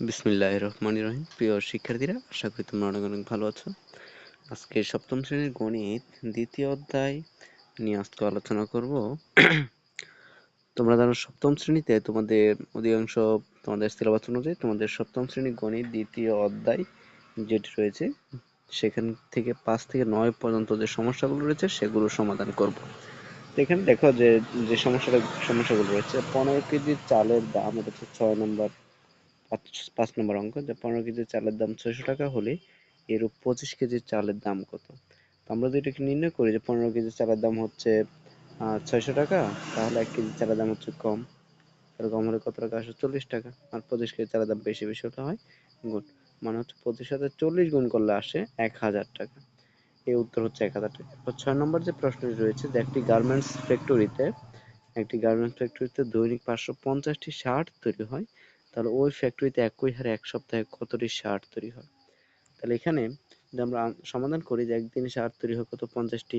বিসমিল্লাহ রহমান রহিম। প্রিয় শিক্ষার্থীরা, আশা করি তোমরা অনেক অনেক ভালো আছো। আজকে সপ্তম শ্রেণির গণিত দ্বিতীয় অধ্যায় নিয়ে আজকে আলোচনা করব। তোমরা জানো, সপ্তম শ্রেণীতে তোমাদের অধিকাংশ তোমাদের সিলেবাস অনুযায়ী তোমাদের সপ্তম শ্রেণির গণিত দ্বিতীয় অধ্যায় যেটি রয়েছে, সেখান থেকে পাঁচ থেকে নয় পর্যন্ত যে সমস্যাগুলো রয়েছে, সেগুলো সমাধান করব। এখানে দেখো যে যে সমস্যাটা, সমস্যাগুলো রয়েছে, পনেরো কেজি চালের দাম, এটা হচ্ছে ছয় নম্বর পাঁচ নম্বর অঙ্ক, যে পনেরো কেজি চালের দাম ছয়শো টাকা হলে এর পঁচিশ কেজি চালের দাম কত? আমরা যদি এটাকে নির্ণয় করি যে পনেরো কেজি চালের দাম হচ্ছে ছয়শো টাকা, তাহলে এক কেজি চালের দাম হচ্ছে কম। তাহলে কম হলে কত টাকা? আসে চল্লিশ টাকা। আর পঁচিশ কেজি চালের দাম বেশি বেশি হলে হয় গুণ। মানে হচ্ছে পঁচিশ হাজার চল্লিশ গুণ করলে আসে এক হাজার টাকা। এই উত্তর হচ্ছে এক হাজার টাকা। এরপর ছয় নম্বর যে প্রশ্নটি রয়েছে যে একটি গার্মেন্টস ফ্যাক্টরিতে, একটি গার্মেন্টস ফ্যাক্টরিতে দৈনিক পাঁচশো পঞ্চাশটি শার্ট তৈরি হয়। তাহলে ওই ফ্যাক্টরিতে একই হারে এক সপ্তাহে কতটি শার্ট তৈরি হয়? তাহলে এখানে যদি আমরা সমাধান করি যে একদিনে শার্ট তৈরি হয় কত? পঞ্চাশটি।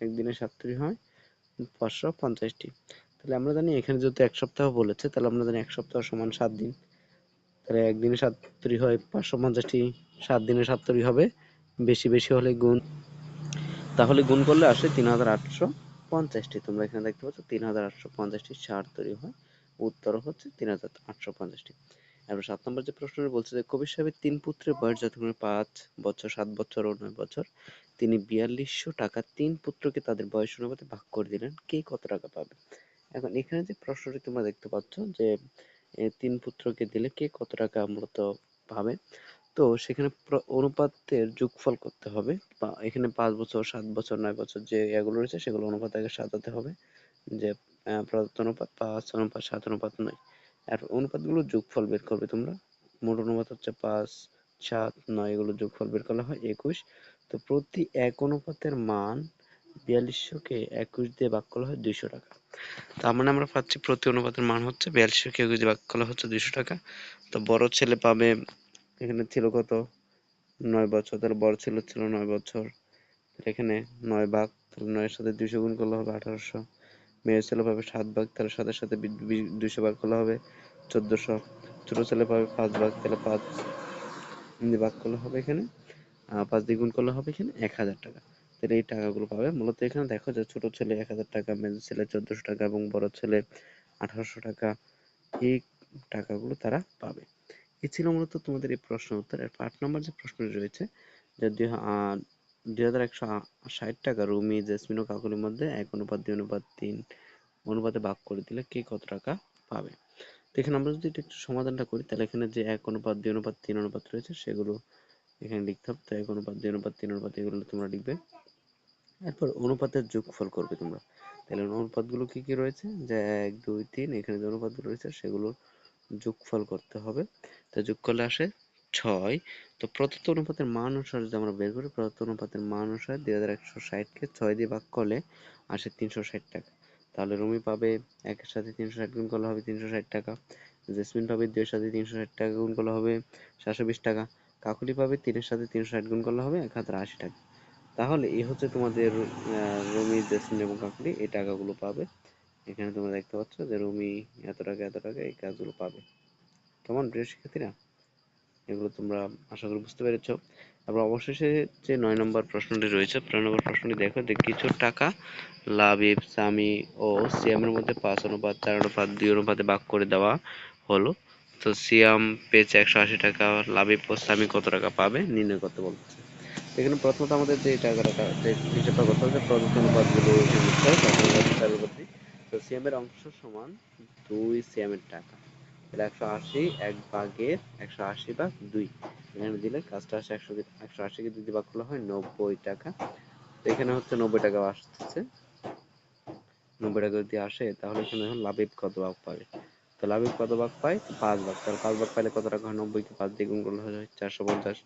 একদিনে শার্ট তৈরি হয় পাঁচশো পঞ্চাশটি। তাহলে আমরা জানি এখানে যেহেতু এক সপ্তাহ বলেছে, তাহলে আমরা জানি এক সপ্তাহ সমান সাত দিন। তাহলে একদিনে সাত তৈরি হয় পাঁচশো পঞ্চাশটি, সাত দিনে সাত তৈরি হবে বেশি বেশি হলে গুণ। তাহলে গুণ করলে আসে তিন হাজার আটশো পঞ্চাশটি। তোমরা এখানে দেখতে পাচ্ছ তিন হাজার আটশো পঞ্চাশটি সার তৈরি হয়। উত্তর হচ্ছে তিন হাজার আটশো পঞ্চাশটি। এবার সাত নম্বর যে প্রশ্নটি বলছে যে, কবির সাহেবের তিন পুত্রের বয়স যতক্ষণ পাঁচ বছর, সাত বছর ও নয় বছর, তিনি বিয়াল্লিশশো টাকা তিন পুত্রকে তাদের বয়স অনুপাতে ভাগ করে দিলেন। কে কত টাকা পাবে? এখন এখানে যে প্রশ্নটি তোমরা দেখতে পাচ্ছ যে তিন পুত্রকে দিলে কে কত টাকা মূলত পাবে? তো সেখানে অনুপাতের যোগফল করতে হবে। এখানে পাঁচ বছর, সাত বছর, নয় বছর যে এগুলো রয়েছে সেগুলো অনুপাত আগে সাজাতে হবে। যে প্রদত্ত অনুপাত পাঁচ অনুপাত, সাত অনুপাত নয়। আর অনুপাতগুলো যোগফল বের করবে তোমরা। মোট অনুপাত হচ্ছে পাঁচ, সাত, নয়, এগুলো যোগফল বের করা হয় একুশ। তো প্রতি এক অনুপাতের মান বিয়াল্লিশশোকে একুশ দিয়ে ভাগ করা হয় দুইশো টাকা। তার মানে আমরা পাচ্ছি প্রতি অনুপাতের মান হচ্ছে বিয়াল্লিশশোকে একুশ দিয়ে ভাগ করা হচ্ছে দুইশো টাকা। তো বড় ছেলে পাবে এখানে ছিল কত? নয় বছর। তাহলে বড় ছিল ছিল নয় বছর। এখানে নয় ভাগ নয়ের সাথে দুইশো গুণ করলে হবে আঠারোশো। মেয়ের ছেলে পাবে সাত ভাগ, তাহলে সাথে সাথে দুইশো ভাগ করলে হবে চোদ্দশো। ছোট ছেলে পাবে পাঁচ ভাগ, তাহলে পাঁচ ভাগ করলে হবে এখানে পাঁচ দিয়ে গুণ করলে হবে এখানে এক হাজার টাকা। তাহলে এই টাকাগুলো পাবে। মূলত এখানে দেখো যে ছোট ছেলে এক হাজার টাকা, মেয়ের ছেলে চোদ্দশো টাকা এবং বড় ছেলে আঠারোশো টাকা, এই টাকাগুলো তারা পাবে। এ ছিল মূলত তোমাদের এই প্রশ্ন উত্তর। এর আট নম্বর যে প্রশ্নটি রয়েছে, যে দুই হাজার একশো ষাট টাকা রুমি, জেসমিন ও কাকুলির মধ্যে এক অনুপাত, দুই অনুপাত, তিন অনুপাতে ভাগ করে দিলে কে কত টাকা পাবে? তো এখানে আমরা যদি একটু সমাধানটা করি, তাহলে এখানে যে এক অনুপাত, দুই অনুপাত, তিন অনুপাত রয়েছে, সেগুলো এখানে লিখতে হবে। তো এক অনুপাত, দুই অনুপাত, তিন অনুপাত, এগুলো তোমরা লিখবে। এরপর অনুপাতের যোগফল করবে তোমরা। তাহলে অনুপাতগুলো কি কি রয়েছে? যে এক, দুই, তিন, এখানে যে অনুপাতগুলো রয়েছে সেগুলো যোগফল করতে হবে। তো যোগ করলে আসে ছয়, তো প্রদত্ত অনুপাতের মান অনুসারে যদি আমরা বের করি, প্রদত্ত অনুপাতের মান অনুসারে দুই হাজার একশো ষাটকে ছয় দিয়ে ভাগ করলে আসে তিনশো ষাট টাকা। তাহলে রুমি পাবে একের সাথে তিনশো ষাট গুণ করলে হবে তিনশো ষাট টাকা, জেসমিন পাবে দুইয়ের সাথে তিনশো ষাট টাকা গুণ করলে হবে সাতশো বিশ টাকা, কাকুলি পাবে তিনের সাথে তিনশো ষাট গুণ করলে হবে এক হাজার আশি টাকা। তাহলে এই হচ্ছে তোমাদের রুমি, জেসমিন এবং কাকুলি এই টাকাগুলো পাবে। এখানে তোমরা দেখতে পাচ্ছ যে রুমি এত টাকা এত টাকা এই কাজগুলো পাবে। কেমন প্রিয় শিক্ষার্থীরা? এগুলো তোমরা আশা করি বুঝতে পেরেছ। তারপর অবশেষে যে নয় নম্বর প্রশ্নটি রয়েছে নয় নম্বর প্রশ্নটি দেখো যে কিছু টাকা লাবিব সামি ও সিয়ামের মধ্যে পাঁচ অনুপাত, চার অনুপাত, দুই অনুপাতে ভাগ করে দেওয়া হলো। তো সিয়াম পেয়েছে একশো আশি টাকা লাবিব ও সামি কত টাকা পাবে, নির্ণয় করতে বলছে। এখানে প্রথমত আমাদের যে টাকাটা, যে হিসাবটা করতে হবে প্রদত্ত অনুপাতগুলো তো সিয়ামের অংশ সমান দুই সিয়ামের টাকা। তাহলে একশো আশি, এক ভাগের একশো আশি ভাগ দুই। এখানে দিলে কাজটা আসে একশো একশো আশিকে যদি ভাগ করলে হয় নব্বই টাকা। তো এখানে হচ্ছে নব্বই টাকা আসতেছে নব্বই টাকা যদি আসে, তাহলে এখানে এখন লাভের কত ভাগ পাবে? তো লাভের কত ভাগ পায়? পাঁচ ভাগ। তাহলে পাঁচ ভাগ পাইলে কত টাকা হয়? নব্বইকে পাঁচ দিয়ে গুণ করলে হয় চারশো পঞ্চাশ।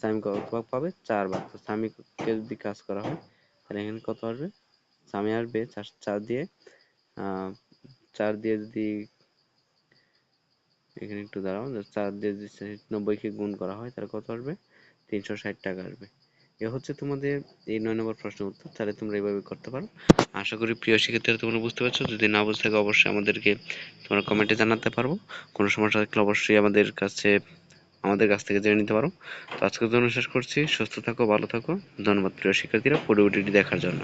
স্বামী কত ভাগ পাবে? চার ভাগ। তো স্বামীকে যদি কাজ করা হয়, তাহলে এখানে কত আসবে? স্বামী আসবে চার চার দিয়ে চার দিয়ে যদি এখানে একটু দাঁড়াও চার দিয়ে নব্বইকে গুণ করা হয় তাহলে কত আসবে? তিনশো ষাট টাকা আসবে। এ হচ্ছে তোমাদের এই নয় নম্বর প্রশ্নের উত্তর, তাহলে তোমরা এইভাবে করতে পারো। আশা করি প্রিয় শিক্ষার্থীরা তোমরা বুঝতে পারছ। যদি না বুঝতে থাকে, অবশ্যই আমাদেরকে তোমরা কমেন্টে জানাতে পারব কোনো সমস্যা থাকলে অবশ্যই আমাদের কাছে, আমাদের কাছ থেকে জেনে নিতে পারো। তো আজকের জন্য শেষ করছি। সুস্থ থাকো, ভালো থাকো। ধন্যবাদ প্রিয় শিক্ষার্থীরা পরবর্তীটি দেখার জন্য।